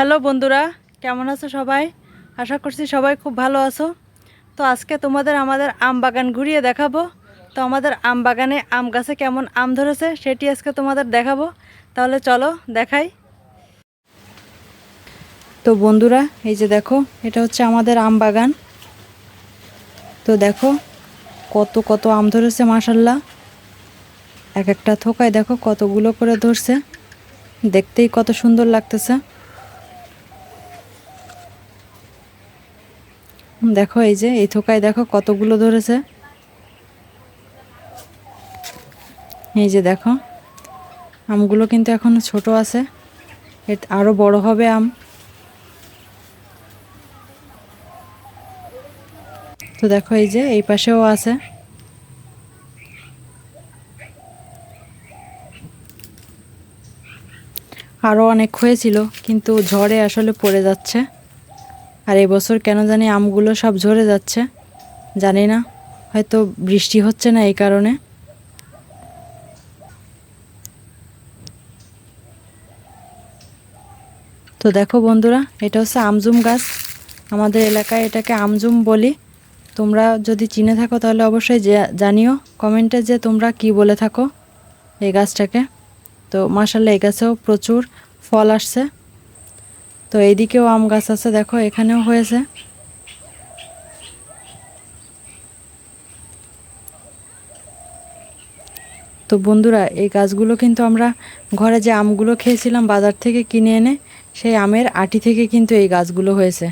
Hello বন্ধুরা, কেমন আছো সবাই? আশা করছি সবাই খুব ভালো আছো। তো আজকে তোমাদের আমাদের আম বাগান ঘুরিয়ে দেখাবো। তো আমাদের আম বাগানে আম গাছে কেমন আম ধরেছে সেটি আজকে তোমাদের দেখাবো। তাহলে চলো দেখাই। তো বন্ধুরা, এই যে দেখো, এটা হচ্ছে আমাদের আম বাগান। তো দেখো, কত কত আম ধরেছে মাসাল্লাহ এক একটা থোকায় দেখো কতগুলো করে ধরছে। দেখতেই কত সুন্দর লাগতেছে। দেখো এই যে, এই থোকায় দেখো কতগুলো ধরেছে। এই যে দেখো, আমগুলো কিন্তু এখন ছোট আছে। এর আরও বড় হবে আম। তো দেখো এই যে, এই পাশেও আছে। আরও অনেক হয়েছিল, কিন্তু ঝড়ে আসলে পড়ে যাচ্ছে। আর এবছর কেন জানি আমগুলো সব ঝরে যাচ্ছে, জানি না। হয়তো বৃষ্টি হচ্ছে না এই কারণে। তো দেখো বন্ধুরা, এটা হচ্ছে আমজুম গাছ। আমাদের এলাকায় এটাকে আমজুম বলি। তোমরা যদি চিনে থাকো তাহলে অবশ্যই জানিও কমেন্টে যে তোমরা কি বলে থাকো এই গাছটাকে। তো মাসাল্লাহ এই গাছেও প্রচুর ফল আসছে। তো এইদিকেও আম গাছ আছে, দেখো এখানেও হয়েছে। তো বন্ধুরা, এই গাছগুলো কিন্তু আমরা ঘরে যে আমগুলো খেয়েছিলাম বাজার থেকে কিনে এনে, সেই আমের আটি থেকে কিন্তু এই গাছগুলো হয়েছে।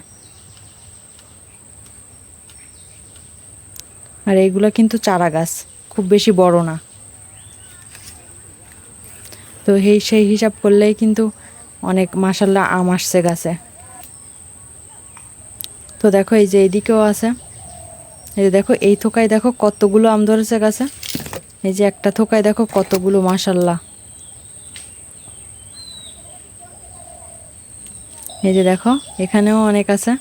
আর এইগুলো কিন্তু চারা গাছ, খুব বেশি বড় না। তো সেই হিসাব করলেই কিন্তু অনেক মাসাল্লাহ আম আসছে গাছে। তো দেখো এই যে এইদিকেও আছে। এই যে দেখো, এই থোকায় দেখো কতগুলো আম ধরেছে গাছে। এই যে একটা থোকায় দেখো কতগুলো মাসাল্লাহ এই যে দেখো, এখানেও অনেক আছে।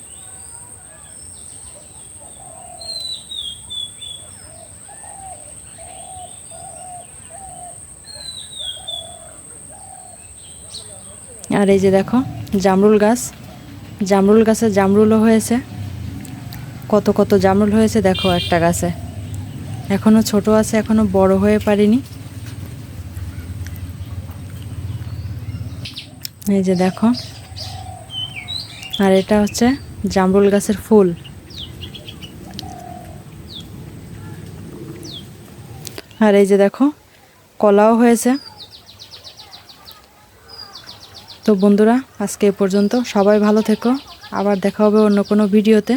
আর এই যে দেখো, জামরুল গাছ। জামরুল গাছে জামরুলও হয়েছে। কত কত জামরুল হয়েছে দেখো একটা গাছে। এখনও ছোট আছে, এখনও বড় হয়ে পারিনি। এই যে দেখো। আর এটা হচ্ছে জামরুল গাছের ফুল। আর এই যে দেখো, কলাও হয়েছে। তো বন্ধুরা আজকে এ পর্যন্ত সবাই ভালো থেকো। আবার দেখা হবে অন্য কোনো ভিডিওতে।